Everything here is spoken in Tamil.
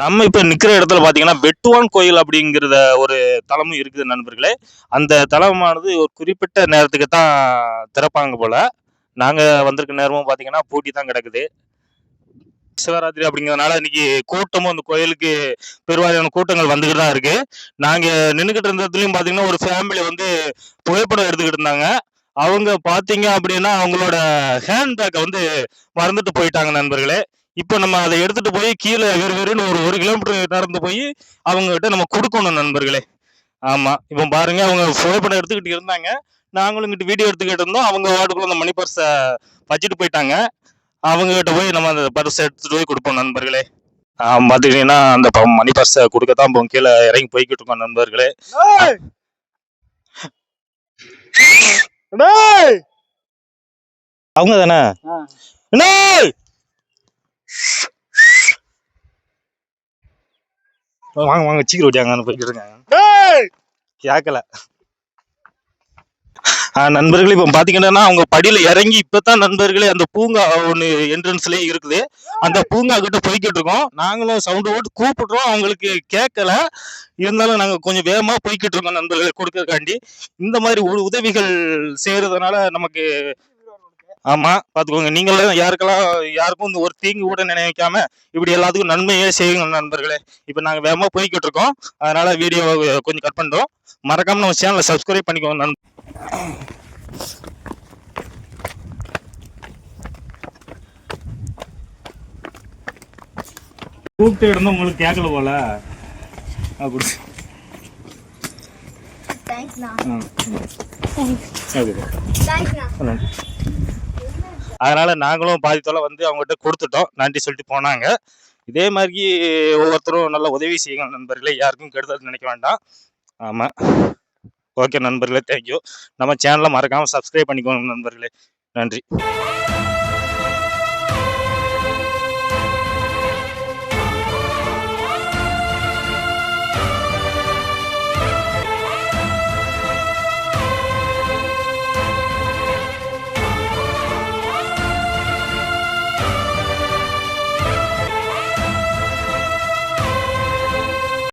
நம்ம இப்போ நிற்கிற இடத்துல பார்த்தீங்கன்னா வெட்டுவான் கோயில் அப்படிங்கிறத ஒரு தலமும் இருக்குது நண்பர்களே. அந்த தலமானது ஒரு குறிப்பிட்ட நேரத்துக்கு தான் திறப்பாங்க போல. நாங்கள் வந்திருக்க நேரமும் பார்த்தீங்கன்னா பூட்டி தான் கிடக்குது. சிவராத்திரி அப்படிங்கிறதுனால இன்னைக்கு கூட்டமும் அந்த கோயிலுக்கு பெருவாரியான கூட்டங்கள் வந்துக்கிட்டு தான் இருக்கு. நாங்கள் நின்றுக்கிட்டு இருந்த இடத்துலையும் பார்த்தீங்கன்னா ஒரு ஃபேமிலி வந்து புகைப்படம் எடுத்துக்கிட்டு இருந்தாங்க. அவங்க பார்த்தீங்க அப்படின்னா அவங்களோட ஹேண்ட்பேக்கை வந்து மறந்துட்டு போயிட்டாங்க நண்பர்களே. இப்போ நம்ம அதை எடுத்துட்டு போய் கீழே வெறு வெறுன்னு ஒரு ஒரு கிலோமீட்டர் நடந்து போய் அவங்ககிட்ட நம்ம கொடுக்கணும் நண்பர்களே. ஆமாம் இப்போ பாருங்க அவங்க புகைப்படம் எடுத்துக்கிட்டு இருந்தாங்க. நாங்களும் இங்கிட்டு வீடியோ எடுத்துக்கிட்டு இருந்தோம். அவங்க வார்டுக்குள்ள அந்த மணி பர்ஸை வச்சுட்டு போயிட்டாங்க. அவங்ககிட்ட போய் நம்ம அந்த பர்ஸை எடுத்துகிட்டு போய் கொடுப்போம் நண்பர்களே. பார்த்துக்கிட்டீங்கன்னா அந்த ப- மணி பர்ஸை கொடுக்க தான் போகும் கீழே இறங்கி போய்கிட்டு இருக்கோம் நண்பர்களே. அவங்க தானே! வாங்க வாங்க சீக்கிரம் ஓட்டியாங்க போய்கிட்டு இருக்காங்க கேட்கல நண்பர்களே இப்போ பார்த்தீங்கன்னா அவங்க படியில் இறங்கி இப்போ தான் நண்பர்களே அந்த பூங்கா ஒன்று என்ட்ரன்ஸ்லேயே இருக்குது. அந்த பூங்கா கிட்ட போய்கிட்டு இருக்கோம். நாங்களும் சவுண்டு போட்டு கூப்பிடுறோம். அவங்களுக்கு கேட்கல இருந்தாலும் நாங்கள் கொஞ்சம் வேகமாக போய்கிட்டு இருக்கோம் நண்பர்களை கொடுக்கறக்காண்டி. இந்த மாதிரி ஒரு உதவிகள் செய்கிறதுனால நமக்கு ஆமா பாத்துக்கோங்க. நீங்களும் யாருக்கெல்லாம் யாருக்கும் இந்த ஒரு தீங்கு கூட நினைக்காம இப்படி எல்லாத்துக்கும் நன்மையே செய்யுங்க நண்பர்களே. இப்போ நாங்க வேகமா போய்கிட்டு இருக்கோம். அதனால வீடியோ கொஞ்சம் கட் பண்றோம். மறக்காம நம்ம சேனலை சப்ஸ்கிரைப் பண்ணிக்கோங்க நண்ப கூப்பிட்டு இருந்தா உங்களுக்கு கேட்கல போல. அப்படி. தேங்க்ஸ் ஓகே தேங்க்ஸ்ண்ணா அதனால நாங்களும் பாதி வந்து அவங்ககிட்ட கொடுத்துட்டோம். நன்றி சொல்லிட்டு போனாங்க. இதே மாதிரி ஒவ்வொருத்தரும் நல்ல உதவி செய்யுங்க நண்பர்களே. யாருக்கும் கெடுதல் நினைக்க வேண்டாம். ஆமாம் ஓகே நண்பர்களே தேங்க்யூ நம்ம சேனலை மறக்காமல் சப்ஸ்கிரைப் பண்ணிக்கோங்க நண்பர்களே. நன்றி.